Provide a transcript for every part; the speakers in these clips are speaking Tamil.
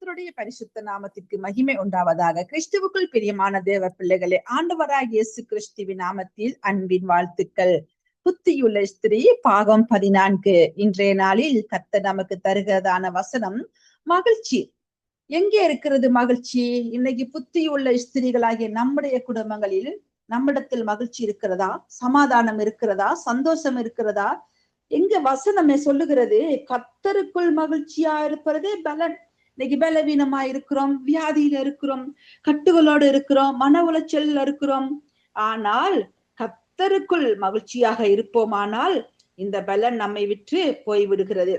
கர்த்தருடைய பரிசுத்த நாமத்திற்கு மகிமை உண்டாவதாக. கிறிஸ்துவுக்குள் பிரியமான தேவ பிள்ளைகளே ஆண்டவராக இயேசு கிறிஸ்துவின் நாமத்தில் அன்பின் வாழ்த்துக்கள். புத்தியுள்ள ஸ்திரீ பாகம் பதினான்கு. இன்றைய நாளில் கர்த்தர் நமக்கு தருகிறதான வசனம் மகிழ்ச்சி. எங்கே இருக்கிறது மகிழ்ச்சி? இன்னைக்கு புத்தியுள்ள ஸ்திரீகளாகிய நம்முடைய குடும்பங்களில் நம்மிடத்தில் மகிழ்ச்சி இருக்கிறதா? சமாதானம் இருக்கிறதா? சந்தோஷம் இருக்கிறதா? எங்க வசனமே சொல்லுகிறது கத்தருக்குள் மகிழ்ச்சியா இருப்பதே பலன். இன்னைக்கு பலவீனமா இருக்கிறோம் வியாதியில இருக்கிறோம் கட்டுகளோடு இருக்கிறோம் மன உளைச்சல்ல இருக்கிறோம். ஆனால் கத்தருக்குள் மகிழ்ச்சியாக இருப்போமானால் இந்த பலன் நம்மை விற்று போய் விடுகிறது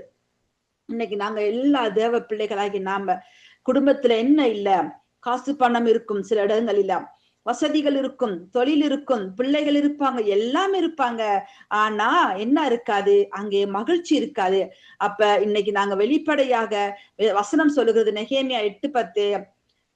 இன்னைக்கு நாங்க எல்லா தேவ பிள்ளைகளாகி நாம குடும்பத்துல என்ன இல்ல? காசு பணம் இருக்கும் சில இடங்களில. வசதிகள் இருக்கும் தொழில் இருக்கும் பிள்ளைகள் இருப்பாங்க எல்லாம் இருப்பாங்க. ஆனா என்ன இருக்காது? அங்கே மகிழ்ச்சி இருக்காது. அப்ப இன்னைக்கு நாங்க வெளிப்படையாக வசனம் சொல்லுகிறது நெகேமியா எட்டு பத்து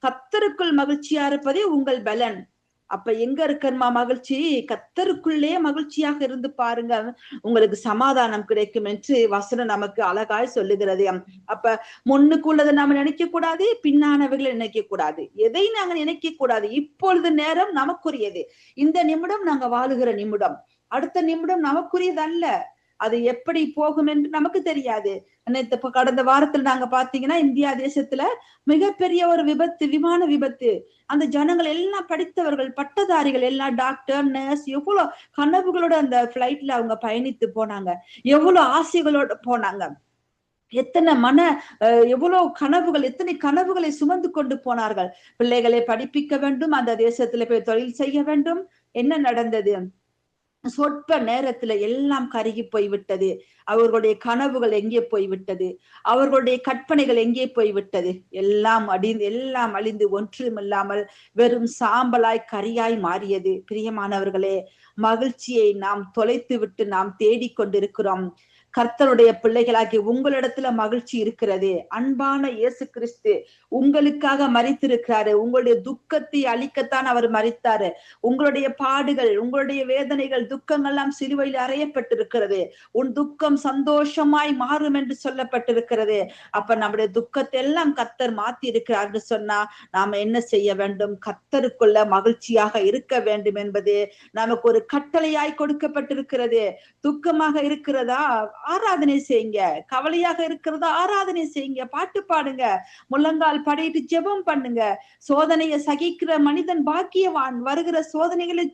கத்தருக்குள் மகிழ்ச்சியா இருப்பதே உங்கள் பலன். அப்ப எங்க இருக்கன்மா மகிழ்ச்சி? கத்தருக்குள்ளே மகிழ்ச்சியாக இருந்து பாருங்க. உங்களுக்கு சமாதானம் கிடைக்கும் என்று வசனம் நமக்கு அழகாய் சொல்லுகிறது. அப்ப முன்னுக்குள்ளதை நாம நினைக்க கூடாது பின்னானவைகளை நினைக்க கூடாது எதை நாங்க நினைக்க கூடாது இப்பொழுது நேரம் நமக்குரியது. இந்த நிமிடம் நாங்க வாழுகிற நிமிடம். அடுத்த நிமிடம் நமக்குரியது அல்ல அது எப்படி போகும் என்று நமக்கு தெரியாது. இப்ப கடந்த வாரத்துல நாங்க பாத்தீங்கன்னா இந்தியா தேசத்துல மிகப்பெரிய ஒரு விபத்து விமான விபத்து. அந்த ஜனங்கள் எல்லாம் படித்தவர்கள் பட்டதாரிகள் எல்லாம் டாக்டர் நர்ஸ் எவ்வளவு கனவுகளோட அந்த பிளைட்ல அவங்க பயணித்து போனாங்க. எவ்வளவு ஆசைகளோட போனாங்க. எத்தனை மன எவ்வளவு கனவுகள் எத்தனை கனவுகளை சுமந்து கொண்டு போனார்கள். பிள்ளைகளை படிப்பிக்க வேண்டும் அந்த தேசத்துல போய் தொழில் செய்ய வேண்டும். என்ன நடந்தது? சொற்ப நேரத்துல எல்லாம் கருகி போய்விட்டது. அவர்களுடைய கனவுகள் எங்கே போய்விட்டது? அவர்களுடைய கற்பனைகள் எங்கே போய்விட்டது? எல்லாம் அடிந்து எல்லாம் அழிந்து ஒன்றுமில்லாமல் வெறும் சாம்பலாய் கரியாய் மாறியது. பிரியமானவர்களே மகிழ்ச்சியை நாம் தொலைத்து விட்டு நாம் தேடிக்கொண்டிருக்கிறோம். கர்த்தருடைய பிள்ளைகளாகி உங்களிடத்துல மகிழ்ச்சி இருக்கிறது. அன்பான இயேசு கிறிஸ்து உங்களுக்காக மறித்திருக்கிறாரு உங்களுடைய துக்கத்தை அழிக்கத்தான் அவர் மறித்தாரு உங்களுடைய பாடுகள் உங்களுடைய வேதனைகள் துக்கங்கள் எல்லாம் சிலுவையில் அறையப்பட்டிருக்கிறது. உன் துக்கம் சந்தோஷமாய் மாறும் என்று சொல்லப்பட்டிருக்கிறது. அப்ப நம்முடைய துக்கத்தை எல்லாம் கத்தர் மாத்தி இருக்கிறார்னு சொன்னா நாம என்ன செய்ய வேண்டும்? கத்தருக்குள்ள மகிழ்ச்சியாக இருக்க வேண்டும் என்பது நமக்கு ஒரு கட்டளையாய் கொடுக்கப்பட்டிருக்கிறது. துக்கமாக இருக்கிறதா? ஆராதனை செய்யுங்க. கவலையாக இருக்கிறதா ஆராதனை செய்யுங்க. பாட்டு பாடுங்க. முழங்கால் படையிட்டு ஜெபம் பண்ணுங்க. சோதனையை சகிக்கிற மனிதன் பாக்கியவான். வருகிற சோதனைகளை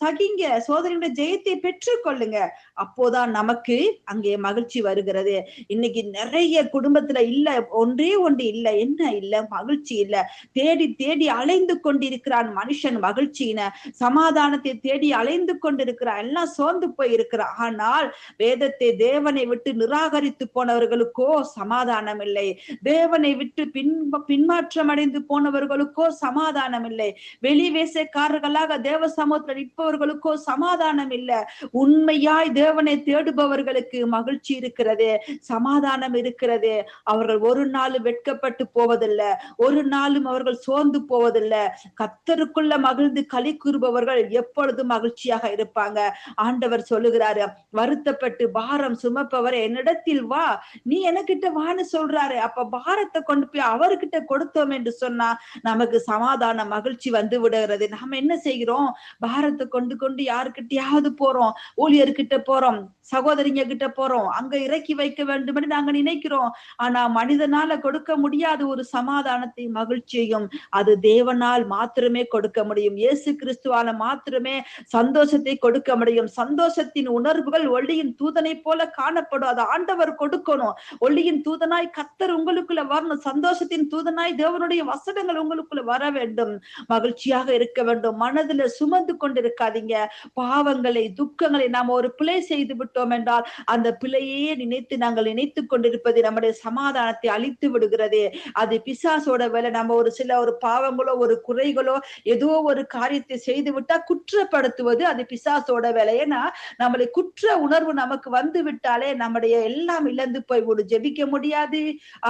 சகிங்க. சோதனையோட ஜெயத்தை பெற்றுக்கொள்ளுங்க. அப்போதான் நமக்கு அங்கே மகிழ்ச்சி வருகிறது. இன்னைக்கு நிறைய குடும்பத்துல இல்ல ஒன்றே ஒன்று இல்ல. என்ன இல்ல? மகிழ்ச்சி இல்ல. தேடி தேடி அலைந்து கொண்டிருக்கிறான் மனுஷன் மகிழ்ச்சியின. சமாதானத்தை தேடி அலைந்து கொண்டிருக்கிறான். எல்லாம் சோர்ந்து போய் இருக்கிறான் ஆனால் வேதத்தை தேவனை விட்டு நிராகரித்து போனவர்களுக்கோ சமாதானம் இல்லை தேவனை விட்டு பின் பின்மாற்றம் அடைந்து போனவர்களுக்கோ சமாதானம் இல்லை வெளி வேசக்காரர்களாக தேவ சமூகத்தில் நிற்பவர்களுக்கோ சமாதானம் இல்லை உண்மையாய் தேவனை தேடுபவர்களுக்கு மகிழ்ச்சி இருக்கிறது சமாதானம் இருக்கிறது. அவர்கள் ஒரு நாளும் வெட்கப்பட்டு போவதில்லை. ஒரு நாளும் அவர்கள் சோர்ந்து போவதில்லை. கத்தருக்குள்ள மகிழ்ந்து களி கூறுபவர்கள் எப்பொழுதும் மகிழ்ச்சியாக இருப்பாங்க. ஆண்டவர் சொல்லுகிறாரு வருத்தப்பட்டு பார பாரம் சுமப்பவர் என்னிடத்தில் வா. நீ எனக்கிட்ட வான்னு சொல்றாரு. அப்ப பாரத்தை கொண்டு போய் அவர்கிட்ட கொடுத்தோம் என்று சொன்னா நமக்கு சமாதான மகிழ்ச்சி வந்து விடுகிறது. நாம என்ன செய்கிறோம்? பாரத்தை கொண்டு கொண்டு யாருக்கிட்டயாவது போறோம். ஊழியர்கிட்ட போறோம். சகோதரிங்க கிட்ட போறோம். அங்க இறக்கி வைக்க வேண்டும் என்று நாங்க நினைக்கிறோம். ஆனா மனிதனால கொடுக்க முடியாத ஒரு சமாதானத்தை மகிழ்ச்சியையும் அது தேவனால் மாத்திரமே கொடுக்க முடியும். இயேசு கிறிஸ்துவால மாத்திரமே சந்தோஷத்தை கொடுக்க முடியும். சந்தோஷத்தின் உணர்வுகள் ஒளியின் தூதனை போல போல காணப்படும். அது ஆண்டவர் கொடுக்கணும். ஒளியின் தூதனாய் கத்தர் உங்களுக்குள்ள வரணும். சந்தோஷத்தின் தூதனாய் தேவனுடைய வசனங்கள் உங்களுக்குள்ள வர வேண்டும். மகிழ்ச்சியாக இருக்க வேண்டும். மனதுல சுமந்து கொண்டிருக்காதீங்க. பாவங்களை துக்கங்களை நாம் ஒரு பிழை செய்து விட்டோம் என்றால் அந்த பிழையே நினைத்து நாங்கள் நினைத்து கொண்டிருப்பது நம்முடைய சமாதானத்தை அழித்து விடுகிறது. அது பிசாசோட வேலை. நம்ம ஒரு சில ஒரு பாவங்களோ ஒரு குறைகளோ ஏதோ ஒரு காரியத்தை செய்து விட்டா குற்றப்படுத்துவது அது பிசாசோட வேலை ஏன்னா நம்மளை குற்ற உணர்வு நமக்கு வந்து வந்து விட்டாலே நம்முடைய எல்லாம் இழந்து போய்விடும் ஜெபிக்க முடியாது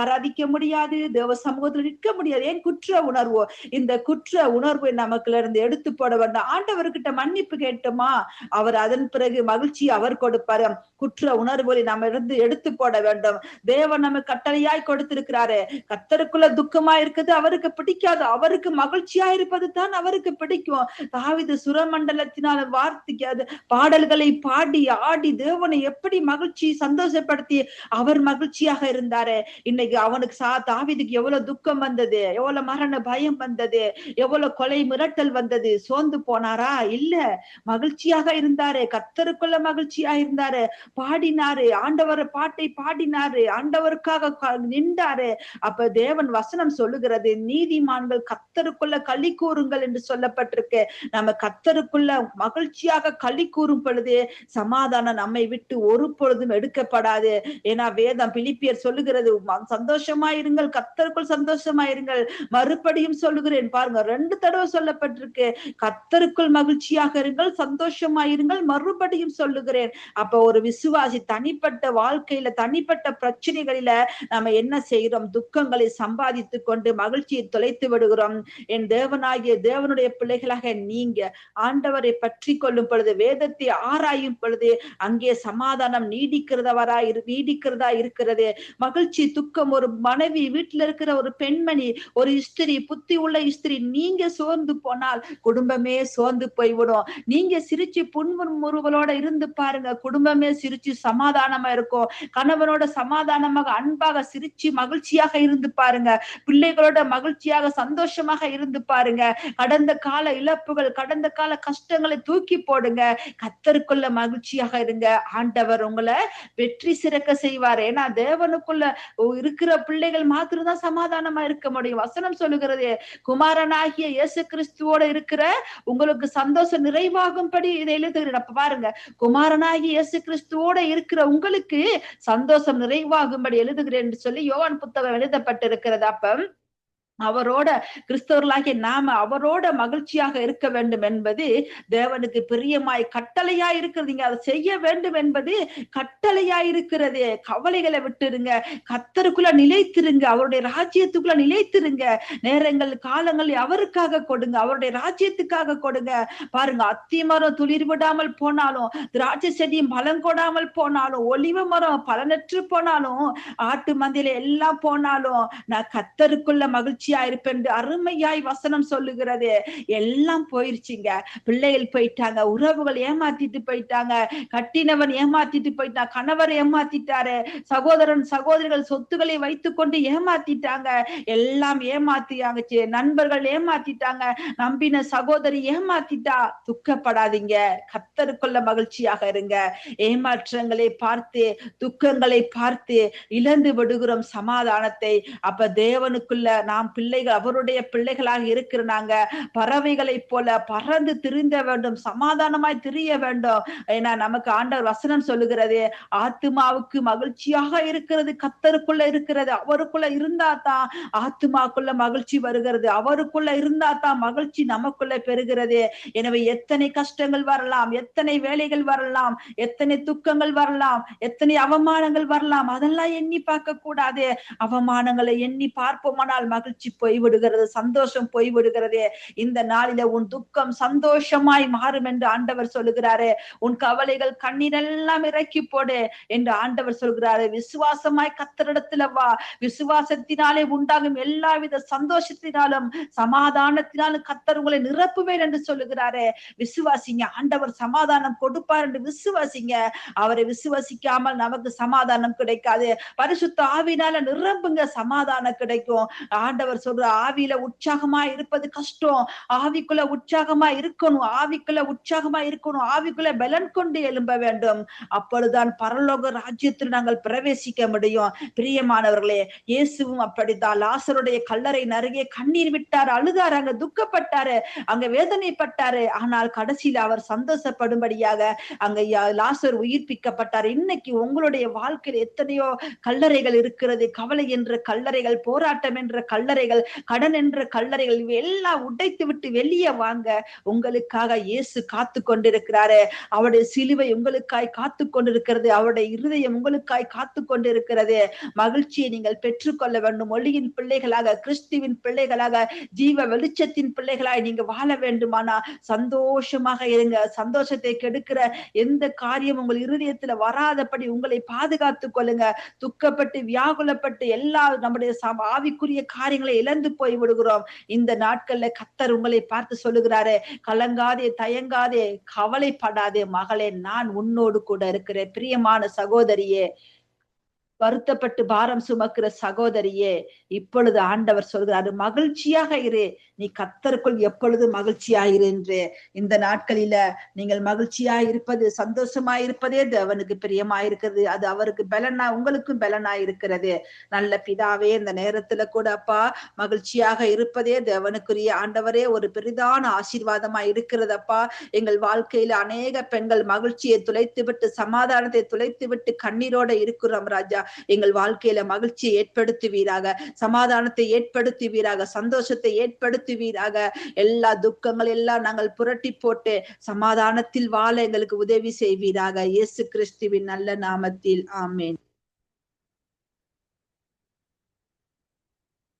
ஆராதிக்க முடியாது தேவ சமூகத்தில் நிற்க முடியாது. ஏன் குற்ற உணர்வு? இந்த குற்ற உணர்வை நமக்குல இருந்து எடுத்து போட வேண்டும். ஆண்டவர்கிட்ட மன்னிப்பு கேட்டோமா? அவர் அதன் பிறகு மகிழ்ச்சி அவர் கொடுப்பாரு. குற்ற உணர்வுகளை நம்ம இருந்து எடுத்து போட வேண்டும். தேவன் நம்ம கட்டளையாய் கொடுத்திருக்கிறாரு. கத்தருக்குள்ள துக்கமா இருக்குது அவருக்கு பிடிக்காது. அவருக்கு மகிழ்ச்சியா இருப்பது தான் அவருக்கு பிடிக்கும். தாவிது சுரமண்டலத்தினால அது பாடல்களை பாடி ஆடி தேவனை எப்படி மகிழ்ச்சி சந்தோஷப்படுத்தி அவர் மகிழ்ச்சியாக இருந்தாரு. இன்னைக்கு அவனுக்கு சா தாவிதுக்கு எவ்வளவு துக்கம் வந்தது எவ்வளவு மரண பயம் வந்தது எவ்வளவு கொலை மிரட்டல் வந்தது சோர்ந்து போனாரா? இல்ல. மகிழ்ச்சியாக இருந்தாரு கத்தருக்குள்ள மகிழ்ச்சியா இருந்தாரு பாடினாரு ஆண்டவர் பாட்டை பாடினாரு ஆண்டவருக்காக நின்றாரு. அப்ப தேவன் வசனம் சொல்லுகிறது நீதிமான்கள் கத்தருக்குள்ள களி கூறுங்கள் என்று சொல்லப்பட்டிருக்கு. நம்ம கத்தருக்குள்ள மகிழ்ச்சியாக களி கூறும் பொழுது சமாதானம் நம்மை விட்டு ஒரு பொழுதும் எடுக்கப்படாது. ஏன்னா வேதம் பிலிப்பியர் சொல்லுகிறது ம- சந்தோஷமா இருங்கள் கத்தருக்குள் சந்தோஷமா இருங்கள் மறுபடியும் சொல்லுகிறேன் பாருங்க ரெண்டு தடவை சொல்லப்பட்டிருக்கு. கத்தருக்குள் மகிழ்ச்சியாக இருங்கள் சந்தோஷமா இருங்கள் மறுபடியும் சொல்லுகிறேன் அப்ப ஒரு விசுவாசி தனிப்பட்ட வாழ்க்கையில தனிப்பட்ட பிரச்சனைகளில நம்ம என்ன செய்கிறோம்? துக்கங்களை சம்பாதித்து கொண்டு மகிழ்ச்சியை தொலைத்து விடுகிறோம். என் தேவனாகிய தேவனுடைய பிள்ளைகளாக நீங்க ஆண்டவரை பற்றி கொள்ளும் பொழுது வேதத்தை ஆராயும் பொழுது அங்கே சமாதான சமாதானம் நீடிக்கிறதவரா இரு நீடிக்கிறதா இருக்கிறது. மகிழ்ச்சி துக்கம் ஒரு மனைவி வீட்டுல இருக்கிற ஒரு பெண்மணி ஒரு இஸ்திரி புத்தி உள்ள இஸ்திரி நீங்க சோர்ந்து போனால் குடும்பமே சோர்ந்து போய்விடும். நீங்க சிரிச்சு புன்முறுவலோட இருந்து பாருங்க குடும்பமே சிரிச்சு சமாதானமா இருக்கும். கணவனோட சமாதானமாக அன்பாக சிரிச்சு மகிழ்ச்சியாக இருந்து பாருங்க. பிள்ளைகளோட மகிழ்ச்சியாக சந்தோஷமாக இருந்து பாருங்க. கடந்த கால இழப்புகள் கடந்த கால கஷ்டங்களை தூக்கி போடுங்க. கத்தருக்குள்ள மகிழ்ச்சியாக இருங்க. ஆண்டவர் உங்களை வெற்றி சிறக்க செய்வார். ஏன்னா தேவனுக்குள்ள இருக்கிற பிள்ளைகள் மாத்திரம்தான் சமாதானமா இருக்க முடியும். வசனம் சொல்லுகிறது குமாரனாகிய இயேசு கிறிஸ்துவோட இருக்கிற உங்களுக்கு சந்தோஷம் நிறைவாகும்படி இதை எழுதுகிறேன். அப்ப பாருங்க குமாரனாகிய இயேசு கிறிஸ்துவோட இருக்கிற உங்களுக்கு சந்தோஷம் நிறைவாகும்படி எழுதுகிறேன் என்று சொல்லி யோவான் புத்தகம் எழுதப்பட்டிருக்கிறது. அப்ப அவரோட கிறிஸ்தவர்களாகிய நாம அவரோட மகிழ்ச்சியாக இருக்க வேண்டும் என்பது தேவனுக்கு பிரியமாய் கட்டளையா இருக்கிறது. நீங்க அதை செய்ய வேண்டும் என்பது கட்டளையா இருக்கிறது. கவலைகளை விட்டுருங்க. கத்தருக்குள்ள நிலைத்திருங்க. அவருடைய ராஜ்யத்துக்குள்ள நிலைத்திருங்க. நேரங்கள் காலங்கள் அவருக்காக கொடுங்க. அவருடைய ராஜ்யத்துக்காக கொடுங்க. பாருங்க அத்தி மரம் துளிர் விடாமல் போனாலும் திராட்சை செடியும் பலன் கொடாமல் போனாலும் ஒலிவ மரம் பலனற்று போனாலும் ஆட்டு மந்தையில எல்லாம் போனாலும் நான் கத்தருக்குள்ள மகிழ்ச்சி மகிழ்ச்சியா இருப்பேன் அருமையாய் வசனம் சொல்லுகிறது. எல்லாம் போயிருச்சுங்க. பிள்ளைகள் போயிட்டாங்க. உறவுகள் ஏமாத்திட்டு போயிட்டாங்க. கட்டினவன் ஏமாத்திட்டு போயிட்டான் கணவர் ஏமாத்திட்டாரு. சகோதரன் சகோதரிகள் சொத்துக்களை வைத்துக்கொண்டு ஏமாத்திட்டாங்க. எல்லாம் ஏமாத்தியாங்கச்சு நண்பர்கள் ஏமாத்திட்டாங்க. நம்பின சகோதரி ஏமாத்திட்டா. துக்கப்படாதீங்க. கத்தருக்குள்ள மகிழ்ச்சியாக இருங்க. ஏமாற்றங்களை பார்த்து துக்கங்களை பார்த்து இழந்து விடுகிறோம் சமாதானத்தை. அப்ப தேவனுக்குள்ள நாம் பிள்ளைகள் அவருடைய பிள்ளைகளாக இருக்கிற நாங்க பறவைகளைப் போல பறந்து திரிந்த வேண்டும் சமாதானமாய் திரிய வேண்டும். ஏன்னா நமக்கு ஆண்டவர் வசனம் சொல்லுகிறது ஆத்துமாவுக்கு மகிழ்ச்சியாக இருக்கிறது கத்தருக்குள்ள இருக்கிறது அவருக்குள்ள இருந்தா தான் ஆத்துமாக்குள்ள மகிழ்ச்சி வருகிறது அவருக்குள்ள இருந்தா தான் மகிழ்ச்சி நமக்குள்ள பெறுகிறது. எனவே எத்தனை கஷ்டங்கள் வரலாம் எத்தனை வேலைகள் வரலாம் எத்தனை துக்கங்கள் வரலாம் எத்தனை அவமானங்கள் வரலாம் அதெல்லாம் எண்ணி பார்க்க கூடாது அவமானங்களை எண்ணி பார்ப்போமானால் மகிழ்ச்சி போய்விடுகிறது சந்தோஷம் போய்விடுகிறது. இந்த நாளில உன் துக்கம் சந்தோஷமாய் மாறும் என்று ஆண்டவர் சொல்லுகிறாரு. உன் கவலைகள் கண்ணீரெல்லாம் இறக்கி போடு என்று ஆண்டவர் சொல்கிறாரு விசுவாசமாய் கத்தரிடத்துல வா. விசுவாசத்தினாலே உண்டாகும் எல்லாவித சந்தோஷத்தினாலும் சமாதானத்தினாலும் கத்தர் உங்களை நிரப்புவேன் என்று சொல்லுகிறாரு. விசுவாசிங்க ஆண்டவர் சமாதானம் கொடுப்பார் என்று விசுவாசிங்க. அவரை விசுவாசிக்காமல் நமக்கு சமாதானம் கிடைக்காது. பரிசுத்த ஆவினால நிரம்புங்க சமாதானம் கிடைக்கும். ஆண்டவர் சொல்ற ஆவியில உற்சாகமா இருப்பது கஷ்டம். ஆவிக்குள்ள உற்சாகமா இருக்கணும். ஆவிக்குள்ள உற்சாகமா இருக்கணும். ஆவிக்குள்ள பலன் கொண்டு எழும்ப வேண்டும். அப்பொழுதுதான் பரலோக ராஜ்யத்தில் நாங்கள் பிரவேசிக்க முடியும். பிரியமானவர்களே இயேசுவும் அப்படித்தான். லாசருடைய கல்லறை நருகே கண்ணீர் விட்டார். அழுதாரு. அங்க துக்கப்பட்டாரு. அங்க வேதனைப்பட்டாரு. ஆனால் கடைசியில அவர் சந்தோஷப்படும்படியாக அங்க லாசர் உயிர்ப்பிக்கப்பட்டார். இன்னைக்கு உங்களுடைய வாழ்க்கையில எத்தனையோ கல்லறைகள் இருக்கிறது. கவலை என்ற கல்லறைகள் போராட்டம் என்ற கல்லறை கல்லறைகள் கடன் என்ற கல்லறைகள் இவை எல்லாம் உடைத்து விட்டு வெளியே வாங்க உங்களுக்காக இயேசு காத்து கொண்டிருக்கிறாரு. அவருடைய சிலுவை உங்களுக்காய் காத்து கொண்டிருக்கிறது. அவருடைய இருதயம் உங்களுக்காய் காத்து கொண்டிருக்கிறது. மகிழ்ச்சியை நீங்கள் பெற்றுக்கொள்ள வேண்டும். ஒளியின் பிள்ளைகளாக கிறிஸ்துவின் பிள்ளைகளாக ஜீவ வெளிச்சத்தின் பிள்ளைகளாய் நீங்க வாழ வேண்டுமானா சந்தோஷமாக இருங்க. சந்தோஷத்தை கெடுக்கிற எந்த காரியம் உங்கள் இருதயத்துல வராதபடி உங்களை பாதுகாத்துக் கொள்ளுங்க. துக்கப்பட்டு வியாகுலப்பட்டு எல்லா நம்முடைய ஆவிக்குரிய காரியங்கள் இழந்து போய் விடுகிறோம். இந்த நாட்கள்ல கத்தர் உங்களை பார்த்து சொல்லுகிறாரு கலங்காதே தயங்காதே கவலைப்படாதே மகளே நான் உன்னோடு கூட இருக்கிறேன். பிரியமான சகோதரியே வருத்தப்பட்டு பாரம் சுமக்கிற சகோதரியே இப்பொழுது ஆண்டவர் சொல்கிறாரு மகிழ்ச்சியாக இரு. நீ கத்தருக்குள் எப்பொழுது மகிழ்ச்சியாயிரு என்று இந்த நாட்களில நீங்கள் மகிழ்ச்சியாயிருப்பது இருப்பது இருப்பதே தேவனுக்கு பிரியமாயிருக்கிறது. அது அவருக்கு பலனா உங்களுக்கும் பலனாயிருக்கிறது. நல்ல பிதாவே இந்த நேரத்துல கூட அப்பா மகிழ்ச்சியாக இருப்பதே தேவனுக்குரிய ஆண்டவரே ஒரு பெரிதான ஆசீர்வாதமா இருக்கிறதப்பா எங்கள் வாழ்க்கையில அநேக பெண்கள் மகிழ்ச்சியை துளைத்து விட்டு சமாதானத்தை துளைத்து விட்டு கண்ணீரோட இருக்கிறோம் ராஜா. எங்கள் வாழ்க்கையில மகிழ்ச்சியை ஏற்படுத்துவீராக சமாதானத்தை ஏற்படுத்துவீராக சந்தோஷத்தை ஏற்படுத்துவீராக எல்லா துக்கங்கள் எல்லாம் நாங்கள் புரட்டி போட்டு சமாதானத்தில் வாழ எங்களுக்கு உதவி செய்வீராக. இயேசு கிறிஸ்துவின் நல்ல நாமத்தில். ஆமேன்.